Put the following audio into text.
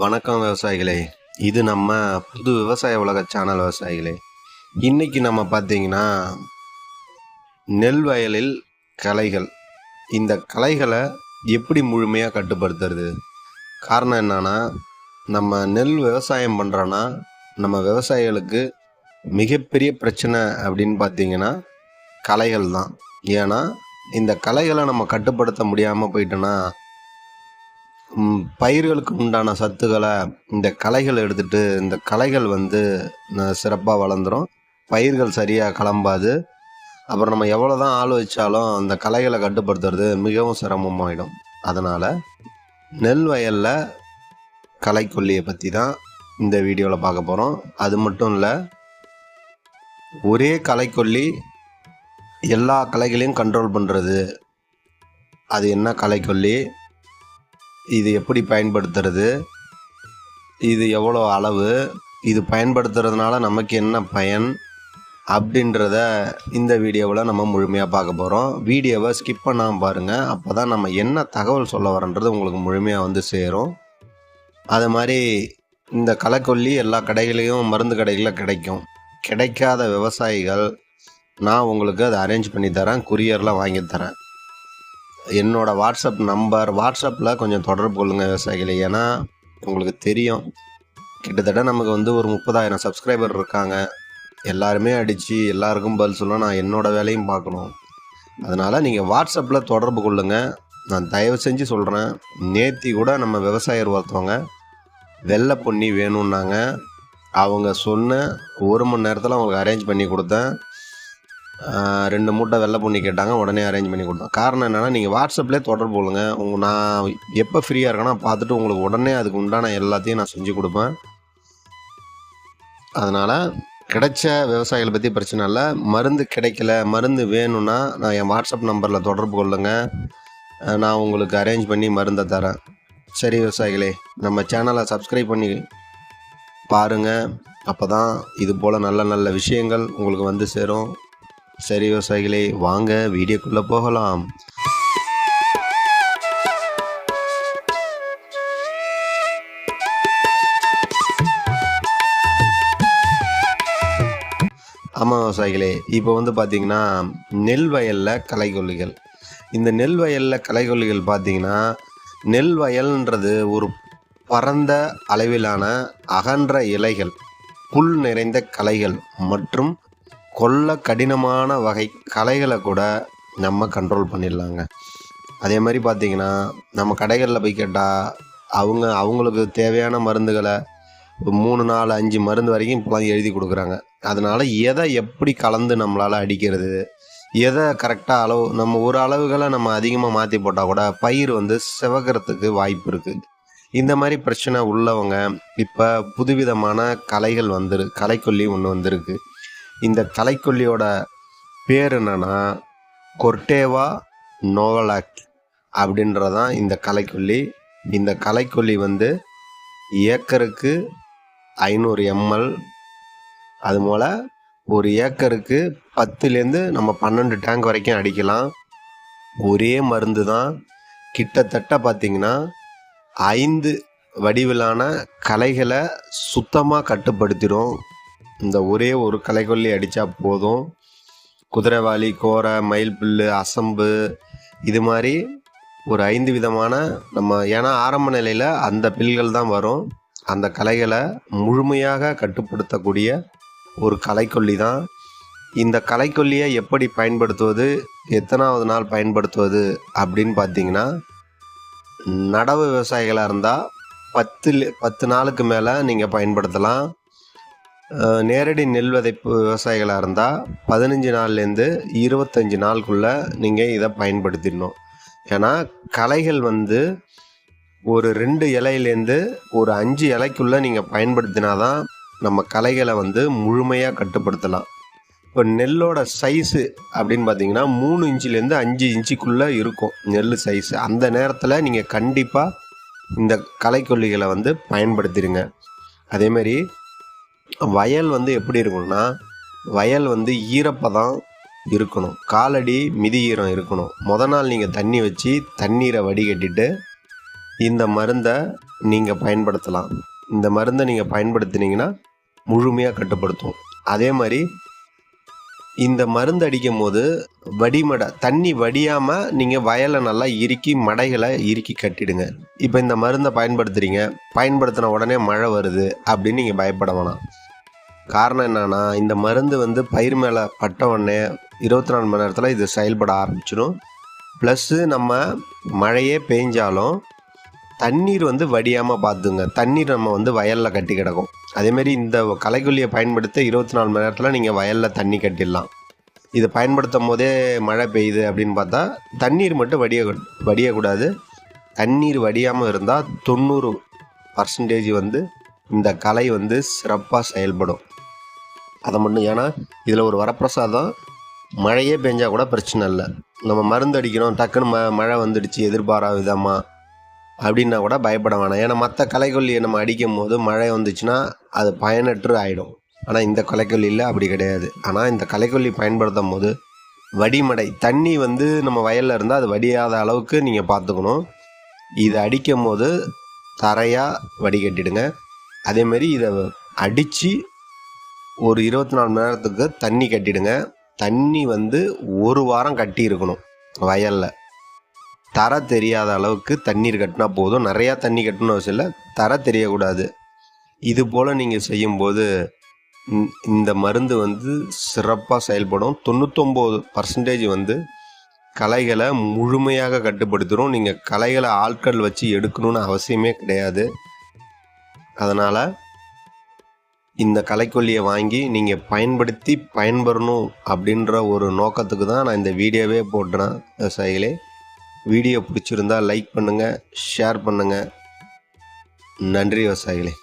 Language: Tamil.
வணக்கம் விவசாயிகளே. இது நம்ம புது விவசாய உலக சேனல் விவசாயிகளே. இன்னைக்கு நம்ம பார்த்தீங்கன்னா நெல் வயலில் கலைகள் இந்த கலைகளை எப்படி முழுமையாக கட்டுப்படுத்துறது? காரணம் என்னன்னா நம்ம நெல் விவசாயம் பண்ணுறோன்னா நம்ம விவசாயிகளுக்கு மிகப்பெரிய பிரச்சனை அப்படின்னு பார்த்தீங்கன்னா கலைகள் தான் ஏன்னா இந்த கலைகளை நம்ம கட்டுப்படுத்த முடியாமல் போயிட்டோன்னா பயிர்களுக்கு உண்டான சத்துக்களை இந்த களைகள் எடுத்துட்டு இந்த களைகள் வந்து சிறப்பாக வளர்ந்துடும் பயிர்கள் சரியாக கிளம்பாது. அப்புறம் நம்ம எவ்வளோ தான் ஆள் வச்சாலும் அந்த களைகளை கட்டுப்படுத்துறது மிகவும் சிரமமாயிடும். அதனால் நெல் வயலில் களைக்கொல்லியை பற்றி தான் இந்த வீடியோவில் பார்க்க போகிறோம் அது மட்டும் இல்லை ஒரே களைக்கொல்லி எல்லா கலைகளையும் கண்ட்ரோல் பண்ணுறது அது என்ன களைக்கொல்லி? இது எப்படி பயன்படுத்துறது? இது எவ்வளோ அளவு? இது பயன்படுத்துறதுனால நமக்கு என்ன பயன்? அப்படின்றத இந்த வீடியோவில் நம்ம முழுமையாக பார்க்க போகிறோம் வீடியோவை ஸ்கிப் பண்ணாமல் பாருங்கள் அப்போ தான் நம்ம என்ன தகவல் சொல்ல வரன்றது உங்களுக்கு முழுமையாக வந்து சேரும். அது மாதிரி இந்த களைக்கொல்லி எல்லா கடைகளையும் மருந்து கடைகளில் கிடைக்கும். கிடைக்காத விவசாயிகள் நான் உங்களுக்கு அதை அரேஞ்ச் பண்ணி தரேன். குரியரில் வாங்கி தரேன். என்னோடய வாட்ஸ்அப் நம்பர் வாட்ஸ்அப்பில் கொஞ்சம் தொடர்பு கொள்ளுங்கள் விவசாயிகளை. ஏன்னா உங்களுக்கு தெரியும் கிட்டத்தட்ட நமக்கு வந்து ஒரு முப்பதாயிரம் சப்ஸ்கிரைபர் இருக்காங்க. எல்லாருமே அடித்து எல்லாருக்கும் பதில் சொல்ல நான் என்னோட வேலையும் பார்க்கணும். அதனால் நீங்கள் வாட்ஸ்அப்பில் தொடர்பு கொள்ளுங்கள் நான் தயவு செஞ்சு சொல்கிறேன் நேத்தி கூட நம்ம விவசாயர் ஒருத்தவங்க வெள்ளை பொன்னி வேணும்னாங்க. அவங்க சொன்ன ஒரு மணி நேரத்தில் அவங்களுக்கு அரேஞ்ச் பண்ணி கொடுத்தேன். ரெண்டு மூட்டை வெள்ளை பொண்ணி கேட்டாங்க உடனே அரேஞ்ச் பண்ணி கொடுத்தோம். காரணம் என்னென்னா நீங்கள் வாட்ஸ்அப்லேயே தொடர்பு கொள்ளுங்க. உங்க நான் எப்போ ஃப்ரீயாக இருக்கேனோ பார்த்துட்டு உங்களுக்கு உடனே அதுக்கு உண்டான எல்லாத்தையும் நான் செஞ்சு கொடுப்பேன். அதனால் கிடைச்ச விவசாயிகளை பற்றி பிரச்சனை இல்லை. மருந்து கிடைக்கல மருந்து வேணும்னா நான் என் வாட்ஸ்அப் நம்பரில் தொடர்பு கொள்ளுங்க. நான் உங்களுக்கு அரேஞ்ச் பண்ணி மருந்தை தரேன். சரி விவசாயிகளே நம்ம சேனலை சப்ஸ்கிரைப் பண்ணி பாருங்கள் அப்போ தான் இது போல் நல்ல நல்ல விஷயங்கள் உங்களுக்கு வந்து சேரும். சரி விவசாயிகளே வாங்க வீடியோக்குள்ளே போகலாம். ஆமாம் விவசாயிகளே இப்போ வந்து பார்த்திங்கன்னா நெல் வயலில் களைக்கொல்லிகள் இந்த நெல் வயலில் களைக்கொல்லிகள் பார்த்தீங்கன்னா நெல் வயல்ன்றது ஒரு பரந்த அளவிலான அகன்ற இலைகள் புல் நிறைந்த களைகள் மற்றும் கொல்ல கடினமான வகை கலைகளை கூட நம்ம கண்ட்ரோல் பண்ணிடலாங்க. அதே மாதிரி பார்த்தீங்கன்னா நம்ம கடைகளில் போய் கேட்டால் அவங்க அவங்களுக்கு தேவையான மருந்துகளை மூணு நாலு அஞ்சு மருந்து வரைக்கும் இப்போலாம் எழுதி கொடுக்குறாங்க. அதனால் எதை எப்படி கலந்து நம்மளால் அடிக்கிறது எதை கரெக்டாக அளவு நம்ம ஒரு அளவுகளை நம்ம அதிகமாக மாற்றி போட்டால் கூட பயிர் வந்து சிவக்கிறதுக்கு வாய்ப்பு இருக்குது இந்த மாதிரி பிரச்சனை உள்ளவங்க இப்போ புதுவிதமான கலைகள் வந்துரு கலைக்கொல்லி ஒன்று வந்திருக்கு. இந்த தலைக்கொல்லியோட பேர் என்னன்னா கொர்டேவா நோவலாக் அப்படின்றதான் இந்த கலைக்கொல்லி. இந்த கலைக்கொல்லி வந்து ஏக்கருக்கு ஐநூறு எம்எல். அது போல் ஒரு ஏக்கருக்கு பத்துலேருந்து நம்ம பன்னெண்டு டேங்க் வரைக்கும் அடிக்கலாம். ஒரே மருந்து தான் கிட்டத்தட்ட பார்த்திங்கன்னா ஐந்து வடிவிலான களைகளை சுத்தமாக கட்டுப்படுத்திடும் இந்த ஒரே ஒரு களைக்கொல்லி அடித்தா போதும். குதிரைவாளி கோரை மயில் புல்லு அசம்பு இது மாதிரி ஒரு ஐந்து விதமான நம்ம ஏன்னா ஆரம்ப நிலையில் அந்த பில்கள் தான் வரும். அந்த கலைகளை முழுமையாக கட்டுப்படுத்தக்கூடிய ஒரு கலைக்கொல்லி தான். இந்த கலைக்கொல்லியை எப்படி பயன்படுத்துவது எத்தனாவது நாள் பயன்படுத்துவது அப்படின்னு பார்த்தீங்கன்னா நடவு விவசாயிகளாக இருந்தால் பத்து பத்து நாளுக்கு மேலே நீங்கள் பயன்படுத்தலாம். நேரடி நெல் விதைப்பு விவசாயிகளாக இருந்தால் பதினஞ்சு நாள்லேருந்து இருபத்தஞ்சி நாளுக்குள்ளே நீங்கள் இதை பயன்படுத்திடணும். ஏன்னா களைகள் வந்து ஒரு ரெண்டு இலையிலேருந்து ஒரு அஞ்சு இலைக்குள்ளே நீங்கள் பயன்படுத்தினா தான் நம்ம களைகளை வந்து முழுமையாக கட்டுப்படுத்தலாம். இப்போ நெல்லோட சைஸு அப்படின்னு பார்த்தீங்கன்னா மூணு இன்ச்சிலேருந்து அஞ்சு இன்ச்சுக்குள்ளே இருக்கும் நெல் சைஸு. அந்த நேரத்தில் நீங்கள் கண்டிப்பாக இந்த களைக்கொல்லிகளை வந்து பயன்படுத்திடுங்க. அதேமாரி வயல் வந்து எப்படி இருக்கும்னா வயல் வந்து ஈரப்பதம் இருக்கணும். காலடி மிதி ஈரம் இருக்கணும். முத நாள் நீங்கள் தண்ணி வச்சு தண்ணீரை வடிகட்டிட்டு இந்த மருந்தை நீங்கள் பயன்படுத்தலாம். இந்த மருந்தை நீங்கள் பயன்படுத்தினீங்கன்னா முழுமையாக கட்டுப்படுத்தும். அதே மாதிரி இந்த மருந்து அடிக்கும் போது வடிமடை தண்ணி வடியாமல் நீங்கள் வயலை நல்லா இறுக்கி மடைகளை இறுக்கி கட்டிடுங்க. இப்போ இந்த மருந்தை பயன்படுத்துகிறீங்க பயன்படுத்தின உடனே மழை வருது அப்படின்னு நீங்கள் பயப்பட வேணாம். காரணம் என்னன்னா இந்த மருந்து வந்து பயிர் மேலே பட்ட உடனே இருபத்தி நாலு மணி நேரத்தில் இது செயல்பட ஆரம்பிச்சிடும் ப்ளஸ்ஸு நம்ம மழையே பெஞ்சாலும் தண்ணீர் வந்து வடியாமல் பார்த்துங்க தண்ணீர் நம்ம வந்து வயலில் கட்டி கிடக்கும். அதேமாரி இந்த களைக்கொல்லியை பயன்படுத்த இருபத்தி நாலு மணி நேரத்தில் நீங்கள் வயலில் தண்ணி கட்டிடலாம். இதை பயன்படுத்தும் போதே மழை பெய்யுது அப்படின்னு பார்த்தா தண்ணீர் மட்டும் வடிய வடியக்கூடாது. தண்ணீர் வடியாமல் இருந்தால் தொண்ணூறு பர்சன்டேஜ் வந்து இந்த கலை வந்து சிறப்பாக செயல்படும். அதை மட்டும் ஏன்னா இதில் ஒரு வரப்பிரசாதம் மழையே பெஞ்சால் கூட பிரச்சனை இல்லை. நம்ம மருந்து அடிக்கிறோம் டக்குன்னு ம மழை வந்துடுச்சு எதிர்பாரா விதமாக அப்படின்னா கூட பயப்பட வேணாம். ஏன்னா மற்ற கலைக்கொல்லியை நம்ம அடிக்கும் போது மழை வந்துச்சுன்னா அது பயனற்று ஆகிடும் ஆனால் இந்த கலைக்கொல்லியில் அப்படி கிடையாது. ஆனால் இந்த கலைக்கொல்லி பயன்படுத்தும் போது வடிமடை தண்ணி வந்து நம்ம வயலில் இருந்தால் அது வடியாத அளவுக்கு நீங்கள் பார்த்துக்கணும். இதை அடிக்கும் போது தரையாக வடிகட்டிடுங்க அதேமாரி இதை அடித்து ஒரு இருபத்தி நாலு மணி நேரத்துக்கு தண்ணி கட்டிடுங்க. தண்ணி வந்து ஒரு வாரம் கட்டி இருக்கணும் வயலில். தர தெரியாத அளவுக்கு தண்ணீர் கட்டினா போதும். நிறையா தண்ணி கட்டணும் அவசியம் இல்லை. தர தெரியக்கூடாது. இது போல் நீங்கள் செய்யும்போது இந்த- மருந்து வந்து சிறப்பாக செயல்படும். தொண்ணூத்தொம்பது பர்சன்டேஜ் வந்து களைகளை முழுமையாக கட்டுப்படுத்திடும் நீங்கள் களைகளை ஆட்கள் வச்சு எடுக்கணும்னு அவசியமே கிடையாது. அதனால் இந்த கலைக்கொல்லியை வாங்கி நீங்கள் பயன்படுத்தி பயன்பெறணும் அப்படின்ற ஒரு நோக்கத்துக்கு தான் நான் இந்த வீடியோவே போடுறேன் விவசாயிகளே வீடியோ பிடிச்சிருந்தா லைக் பண்ணுங்கள் ஷேர் பண்ணுங்கள் நன்றி விவசாயிகளே